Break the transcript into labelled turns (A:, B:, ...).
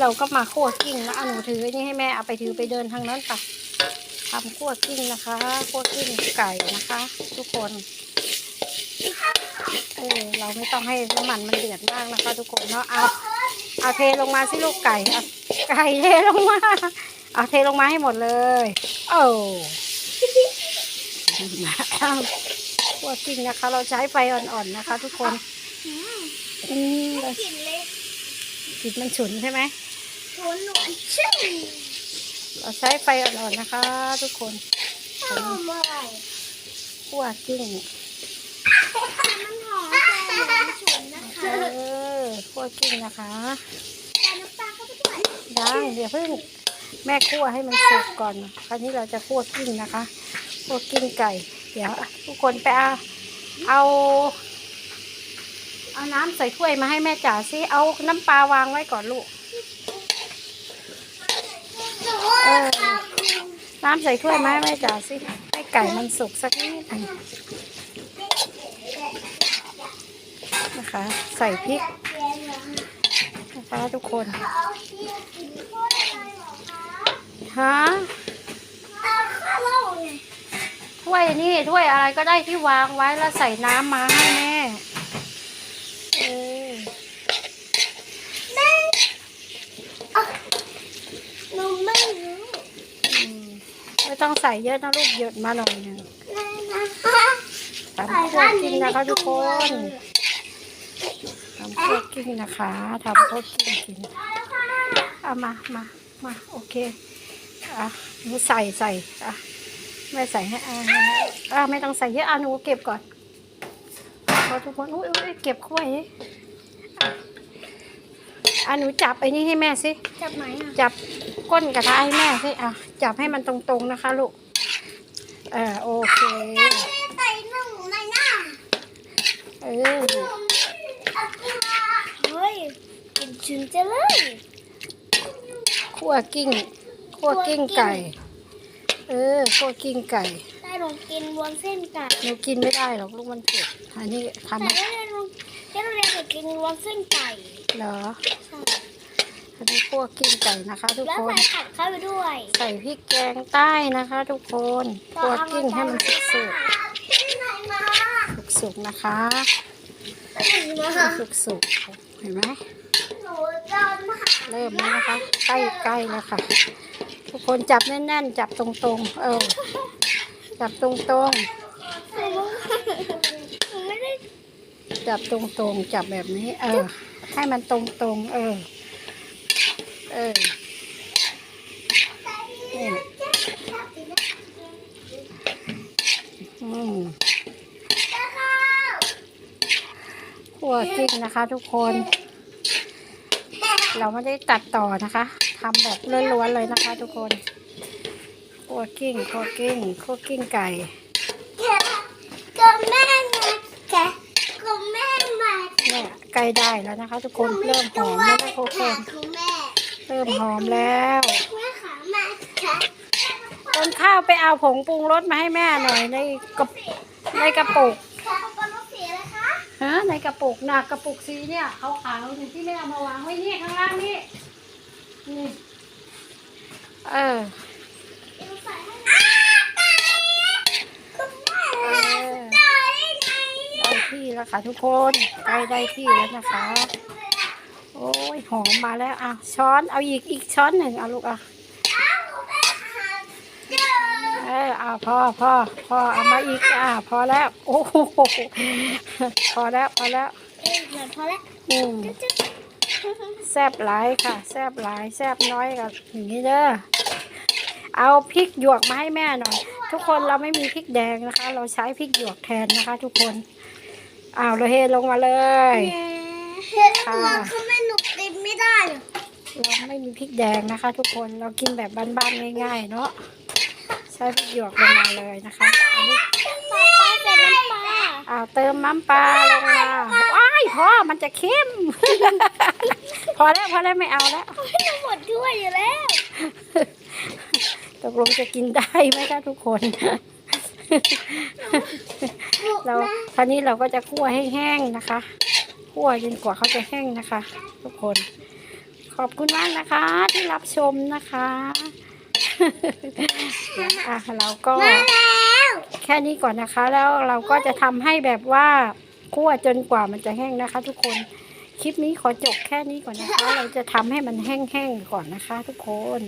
A: เราก็มาคั่วกิ้งแล้วเอาหนูถือนี่ให้แม่เอาไปถือไปเดินทางนั้นไปทำคั่วกิ้งนะคะคั่วกิ้งไก่นะคะ ทุกคนเออเราไม่ต้องให้น้ำมันมันเดือดมากนะคะ ทุกคนเนาะเอาเอาเทลงมาสิลูกไก่เอาไก่เทลงมาเอาเทลงมาให้หมดเลยโอ้เอาคั่วกิ้งนะคะ เราใช้ไฟอ่อนๆนะคะ ทุกคน
B: อืม
A: อืม
B: กลิ่นเลย
A: กลิ่นมันฉุนใช่ไหม
B: หวานหวานชื่น
A: เราใช้ไฟอ่อนๆนะคะ ทุกคน
B: อร่อย
A: คั่วกิ้ง
B: มันหอมแต่หวานฉุนนะคะ
A: เออคั่วกิ้งนะคะ
B: แต่น้ำปลาเข้าไปด้วย
A: ดังเดี๋ยวเพิ่งแม่คั่วให้มันสุกก่อน คราวนี้เราจะคั่วกิ้งนะคะคั่วกิ้งไก่ เดี๋ยวทุกคนไปเอาเอาเอาน้ำใส่ถ้วยมาให้แม่จ๋าสิเอาน้ำปลาวางไว้ก่อนลูก เออน้ำใส่ถ้วยมาให้แม่จ๋าสิให้ไก่มันสุกสักนิดหนึ่งนะคะ ใส่พริกนะคะทุกคนฮะถ้วยนี่ถ้วยอะไรก็ได้ที่วางไว้แล้วใส่น้ำมาให้แม่เออ
B: หนูไม่รู้
A: อืมไม่ ต้องใส่เยอะนะลูกหยดมาหน่อยหนึง
B: นะคะ
A: ทำคั่วกิ้งนะคะทุกคนทำคั่วกิ้งนะคะทำคั่วกิ้งกินเอามามามาโอเคอะหนูใส่ใส่อะแม่ใส่ให้อ่าอ่าไม่ต้องใส่เยอะอะหนูเก็บก่อนพอทุกคนอุ้ยอุ้ยเก็บถ้วยนี่อะอะหนูจับไอ้นี่ให้แม่สิ
B: จับไหมอะ
A: จับก้นกระทะให้แม่สิอะ จับให้มันตรงๆนะคะลูกเออโอเค
B: ใส่หนูในหน้า
A: เออ
B: เฮ้ยกินชิ้นจะเลย
A: คั่วกิ้งคั่วกิ้งไก่ เออคั่วกิ้งไก่
B: ได้ลองกินวนเส้นไก่
A: หนูกินไม่ได้หรอกลูกมันเผ็ดอันนี้ทำ
B: แต่ได้ลองได้ลองเรียนกินวนเส้นไก่
A: เหรอ
B: ใช่
A: อันนี้คั่วกิ้งไก่นะคะ ทุก
B: แล้ว
A: คน
B: ใส่ผักเข้าไปด้วย
A: ใส่พริกแกงใต้นะคะ ทุกคนคั่วกิ้งให้มันสุก
B: ที่ไหนมา
A: ๆสุกๆนะคะ
B: ที่ไหนมา
A: สุกๆเห็นไหม
B: หนูจะมาหา
A: เริ่มแล้วนะคะใกล้ใกล้แล้วค่ะ ทุกคนจับแน่นๆ จับตรงๆ เออ จับตรง
B: หนูไม่ได้
A: ๆจับตรงๆ จับแบบนี้ เออ ให้มันตรงๆ เออ เออนี่อืมขัวกิ้งนะคะทุกคน เราไม่ได้ตัดต่อนะคะทำแบบล้วนๆเลยนะคะทุกคนขัวกิ้งขัวกิ้งขัวกิ้งไก่
B: ก็แม่มาแกก็แม่มา
A: เนี่ยใกล้ได้แล้วนะคะ ทุกคนเริ่มหอมแล้วนะทุกคน
B: ของแม่
A: เริ่มหอมแล้ว
B: แม่ขามาแก
A: ต้นข้าวไปเอาผงปรุงรสมาให้แม่หน่อยในกระในกระปุก
B: ขาปนสีอะไรคะ
A: ฮะในกระปุกหนักกระปุกสีเนี่ยขาวๆเนี่ยที่แม่เอามาวางไว้นี่ข้างล่างนี่นี่เออ
B: ดูใส่ให้
A: เออ
B: ได้ไง
A: ได้ที่แล้วค่ะทุกคนใกล้ได้ที่แล้วนะคะโอ้ยหอมมาแล้วอะช้อนเอาอีกอีกช้อนหนึ่งเอาลูกอะเออเอาพอพอพอเอามาอีกอะพอแล้วโอ้โหพอแล้วพอแล้ว
B: เอ๊ะเดี๋ยวพอแล้ว
A: อืมแซบหลายค่ะ แซบหลายแซบน้อยกับอย่างนี้เด้อเอาพริกหยวกมาให้แม่หน่อย ทุกคนเราไม่มีพริกแดงนะคะ เราใช้พริกหยวกแทนนะคะ ทุกคนอ้าวเราเทลงมาเลย
B: เฮ้ยแล้วตัวเขาไม่หนุกกินไม่ได้เหรอ
A: เราไม่มีพริกแดงนะคะ ทุกคนเรากินแบบบ้านๆง่าย ๆ เนาะใช้พริกหยวกลงมาเลยนะคะอันนี้
B: ต่อไปใส่น้ำปลา
A: อ้าวเติมน้ำปลาลงมาว้ายพอมันจะเค็มพอแล้วพอแล้วไม่เอาแล้ว
B: ไม่ต้องหมดด้วยอยู่แล้ว
A: ตกลงจะกินได้ไหมคะทุกคนเราคราวนี้เราก็จะคั่วให้แห้งนะคะ คั่วจนกว่าเขาจะแห้งนะคะ ทุกคน ขอบคุณมากนะคะ ที่รับชมนะคะอะเราก็
B: แล้ว
A: แค่นี้ก่อนนะคะ แล้วเราก็จะทำให้แบบว่าคั่วจนกว่ามันจะแห้งนะคะ ทุกคนคลิปนี้ขอจบแค่นี้ก่อนนะคะ เราจะทำให้มันแห้งๆก่อนนะคะ ทุกคน